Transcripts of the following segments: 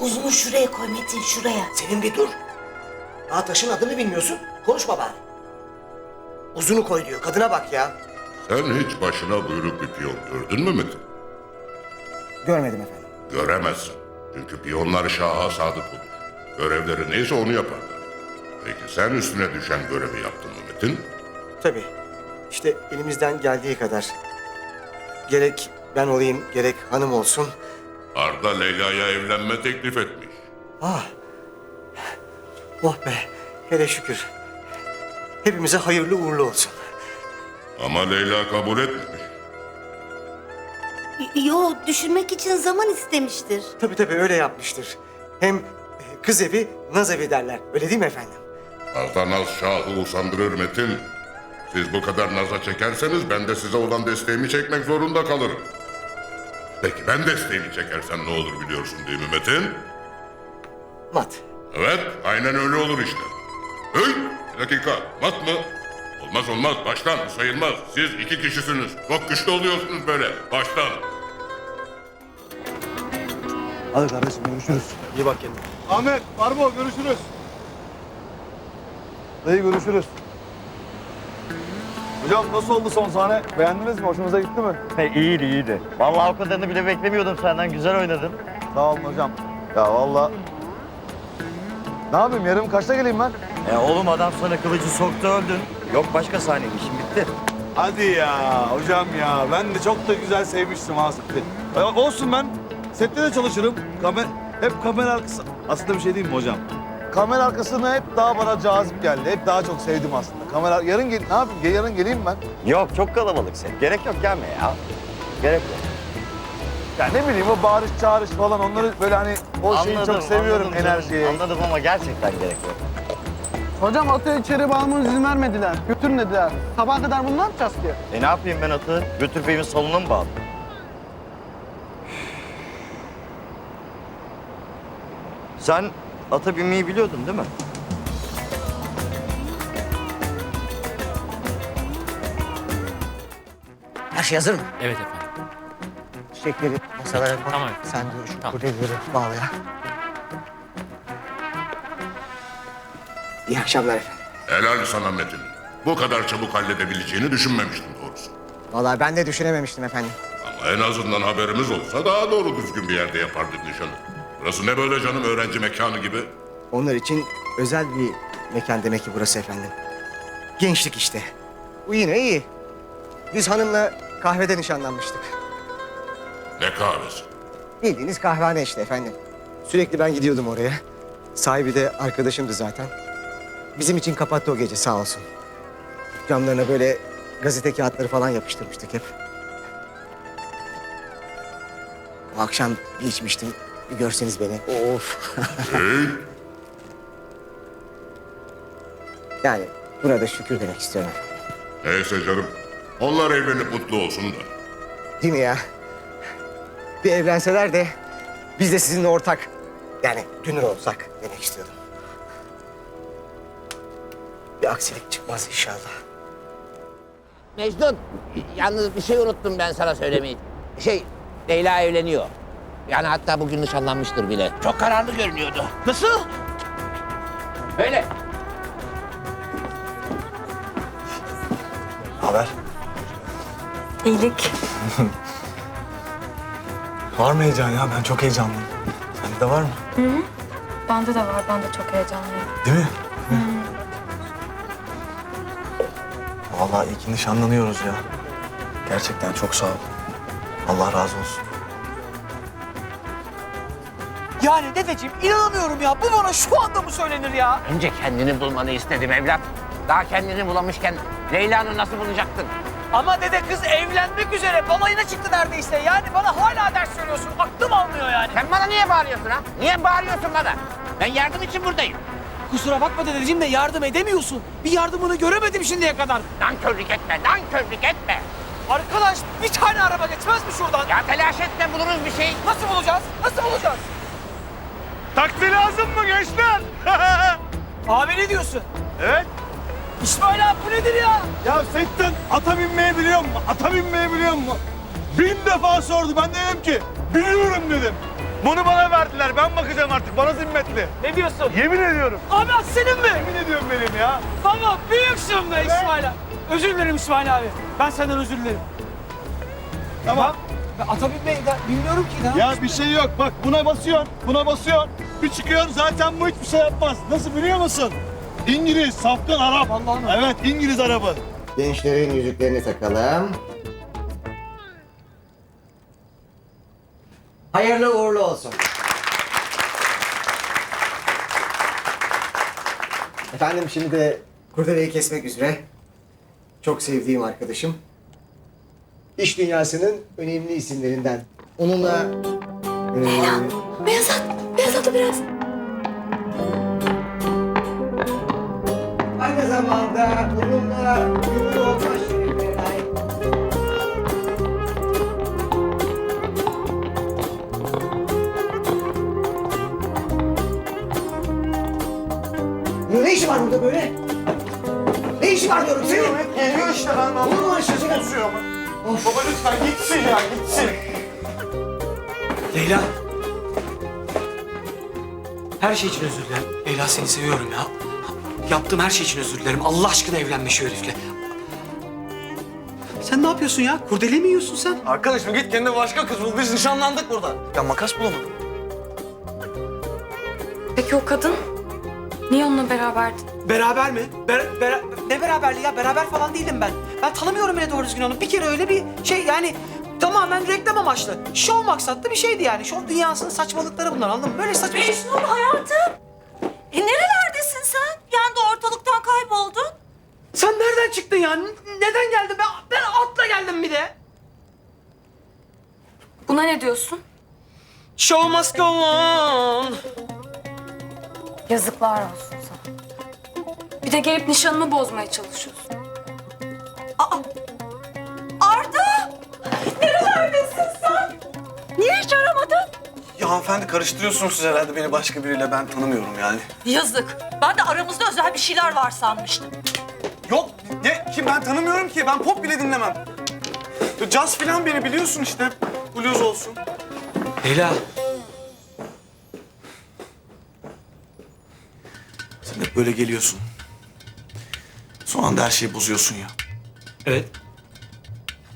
uzunu şuraya koy Metin şuraya. Senin bir dur. Daha taşın adını bilmiyorsun. Konuşma bari. Uzunu koy diyor. Kadına bak ya. Sen hiç başına buyruk bir piyon gördün mü Metin? Görmedim efendim. Göremezsin. Çünkü piyonlar şaha sadık olur. Görevleri neyse onu yaparlar. Peki sen üstüne düşen görevi yaptın mı Metin? Tabii. İşte elimizden geldiği kadar. Gerek ben olayım, gerek hanım olsun. Arda Leyla'ya evlenme teklif etmiş. Ah. Oh be. Hele şükür. Hepimize hayırlı uğurlu olsun. Ama Leyla kabul etmemiş. Yo düşünmek için zaman istemiştir. Tabii tabii öyle yapmıştır. Hem e, kız evi, naz evi derler. Öyle değil mi efendim? Arda naz şahı usandırır Metin. Siz bu kadar naza çekerseniz ben de size olan desteğimi çekmek zorunda kalırım. Peki ben desteğimi çekersem ne olur biliyorsun değil mi Metin? Mat. Evet, aynen öyle olur işte. Hey, bir dakika, mat mı? Olmaz olmaz, baştan bu sayılmaz. Siz iki kişisiniz. Çok güçlü oluyorsunuz böyle, baştan. Hadi kardeşim görüşürüz. İyi bak kendine. Ahmet, Barbo görüşürüz. Dayı görüşürüz. Hocam nasıl oldu son sahne? Beğendiniz mi? Hoşunuza gitti mi? He, iyiydi iyiydi. Vallahi o kadarını bile beklemiyordum senden. Güzel oynadın. Sağ olun hocam. Ya vallahi... Ne yapayım? Yarın kaçta geleyim ben? E oğlum adam sana kılıcı soktu öldün. Yok başka sahne işim bitti. Hadi ya hocam ya. Ben de çok da güzel sevmiştim ha seti. E, olsun ben sette de çalışırım. Kamer hep kamera arkası. Aslında bir şey değil mi hocam? Kamera arkasını hep daha bana cazip geldi. Hep daha çok sevdim aslında. Kamera yarın gel ne yapayım? Ge- Yarın geleyim ben. Yok çok kalabalık set. Gerek yok gelme ya. Gerek yok. Ya ne bileyim o bağırış çağırış falan onları böyle hani o şeyi çok seviyorum anladım canım, enerjiyi. Anladım ama gerçekten gerek yok. Hocam atı içeri bağlamamız izin vermediler. Götürün dediler. Sabah kadar bunu ne yapacağız ki? E ne yapayım ben atı? Götür beyimin salonuna mı bağlı? Sen ata binmeyi biliyordun değil mi? Her şey hazır mı? Evet efendim. Çiçekleri masalara koy. Tamam. Sen de şu Tamam. kuryeleri bağla ya. İyi akşamlar efendim. Helal sana Metin. Bu kadar çabuk halledebileceğini düşünmemiştim doğrusu. Vallahi ben de düşünememiştim efendim. Ama en azından haberimiz olsa daha doğru düzgün bir yerde yapardık nişanı. Burası ne böyle canım öğrenci mekanı gibi? Onlar için özel bir mekan demek ki burası efendim. Gençlik işte. Bu yine iyi. Biz hanımla kahvede nişanlanmıştık. Ne kahvesi? Bildiğiniz kahvehane işte efendim. Sürekli ben gidiyordum oraya. Sahibi de arkadaşımdı zaten. Bizim için kapattı o gece sağ olsun. Camlarına böyle gazete kağıtları falan yapıştırmıştık hep. O akşam bir içmiştim. Bir görseniz beni. Of. Yani buna da şükür demek istiyorum. neyse canım. Onlar evlenip mutlu olsun da. Değil mi ya? Bir evlenseler de biz de sizinle ortak yani dünür olsak demek istiyordum. Bir aksilik çıkmaz inşallah. Mecnun, yalnız bir şey unuttum ben sana söylemeyi. Şey, Leyla evleniyor. Yani hatta bugün nişanlanmıştır bile. Çok kararlı görünüyordu. Nasıl? Öyle. Haber? İyilik. Var mı heyecan ya? Ben çok heyecanlıyım. Sende de var mı? Bende de var. Ben de çok heyecanlıyım. Değil mi? Değil mi? Vallahi iyi ki nişanlanıyoruz ya. Gerçekten çok sağ ol. Allah razı olsun. Yani dedeciğim inanamıyorum ya. Bu bana şu anda mı söylenir ya? Önce kendini bulmanı istedim evlat. Daha kendini bulamışken Leyla'nı nasıl bulacaktın? Ama dede kız evlenmek üzere balayına çıktı neredeyse. Yani bana hala ders veriyorsun. Aklım almıyor yani. Sen bana niye bağırıyorsun ha? Niye bağırıyorsun bana? Ben yardım için buradayım. Kusura bakma dedeciğim de yardım edemiyorsun. Bir yardımını göremedim şimdiye kadar. Nankörlük etme, nankörlük etme. Arkadaş bir tane araba geçmez mi şuradan? Ya telaş etme buluruz bir şey. Nasıl bulacağız? Nasıl bulacağız? Taksi lazım mı gençler? Abi ne diyorsun? evet. İsmail abi bu nedir ya? Ya Settin ata binmeyi biliyor musun? Ata binmeyi biliyor musun? Bin defa sordu. Ben de dedim ki biliyorum dedim. Bunu bana verdiler. Ben bakacağım artık. Bana zimmetli. Ne diyorsun? Yemin ediyorum. Abi at senin mi? Yemin ediyorum benim ya. Baba büyüksün be İsmail abi. Özür dilerim İsmail abi. Ben senden özür dilerim. Tamam. Ben ata binmeyi de bilmiyorum ki daha. Ya bir şey yok. Bak buna basıyorsun. Buna basıyorsun. Bir çıkıyorsun zaten bu hiçbir şey yapmaz. Nasıl biliyor musun? İngiliz, safkan Arap. Allah'ım. Evet İngiliz arabı. Gençlerin yüzüklerini takalım. Hayırlı uğurlu olsun. Efendim şimdi de kurdeleyi kesmek üzere. Çok sevdiğim arkadaşım. İş dünyasının önemli isimlerinden. Onunla... eee, Beyaz at, beyaz atı biraz. aynı zamanda onunla gümrük olma şerefine. Ne işi var burada böyle? Ne işi var diyorum senin? Geliyor işte ben. Olur mu aşağı çıkar? Baba lütfen gitsin ya gitsin. Leyla. Her şey için özür dilerim. Leyla seni seviyorum ya. Yaptığım her şey için özür dilerim. Allah aşkına evlenme şu herifle. Sen ne yapıyorsun ya? Kurdele mi yiyorsun sen? Arkadaşım git kendine başka kız bul. Biz nişanlandık burada. Ya makas bulamadım. Peki o kadın? Niye onunla beraberdin? Beraber mi? Ber- bera- ne beraberliği ya? Beraber falan değilim ben. Ben tanımıyorum bile doğru düzgün onu. Bir kere öyle bir şey yani tamamen reklam amaçlı. Şov maksatlı bir şeydi yani. Şov dünyasının saçmalıkları bunlar anladın mı? Böyle saçma şey. Mecnun hayatım. E nerelerdesin sen? Bir anda ortalıktan kayboldun. Sen nereden çıktın ya? Neden geldin? Ben, ben atla geldim bir de. Buna ne diyorsun? Show must go on. Yazıklar olsun sana. Bir de gelip nişanını bozmaya çalışıyorsun. Arda! Nerelerdesin sen? Niye hiç aramadın? Ya hanımefendi karıştırıyorsunuz siz herhalde beni başka biriyle. Ben tanımıyorum yani. Yazık. Ben de aramızda özel bir şeyler var sanmıştım. Yok ne ki ben tanımıyorum ki. Ben pop bile dinlemem. Jazz falan beni biliyorsun işte. Blues olsun. Leyla. Sen hep böyle geliyorsun. Son anda her şeyi bozuyorsun ya. Evet.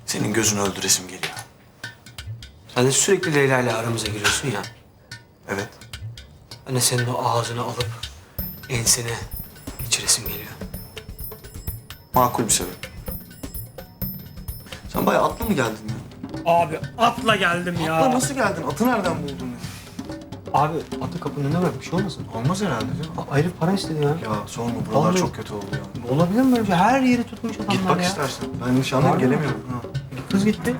Senin gözünü öldüresim geliyor. Sen de sürekli Leyla ile aramıza giriyorsun ya. Evet. Ben de senin o ağzını alıp ensene geçiresim geliyor. Makul bir sebep. Sen bayağı atla mı geldin ya? Abi atla geldim ya. Atla nasıl geldin? Atı nereden buldun ya? Abi atı kapının önüne bırak bir şey olmasın. Olmaz herhalde. A- Ayrı para istedi ya. Ya sorma buralar Vallahi- çok kötü oldu ya. Olabilir mi böyle bir şey? Her yeri tutmuş adamlar Git bak ya. istersen. Ben nişanlıyım mi? gelemiyorum. Ha. Kız gitti.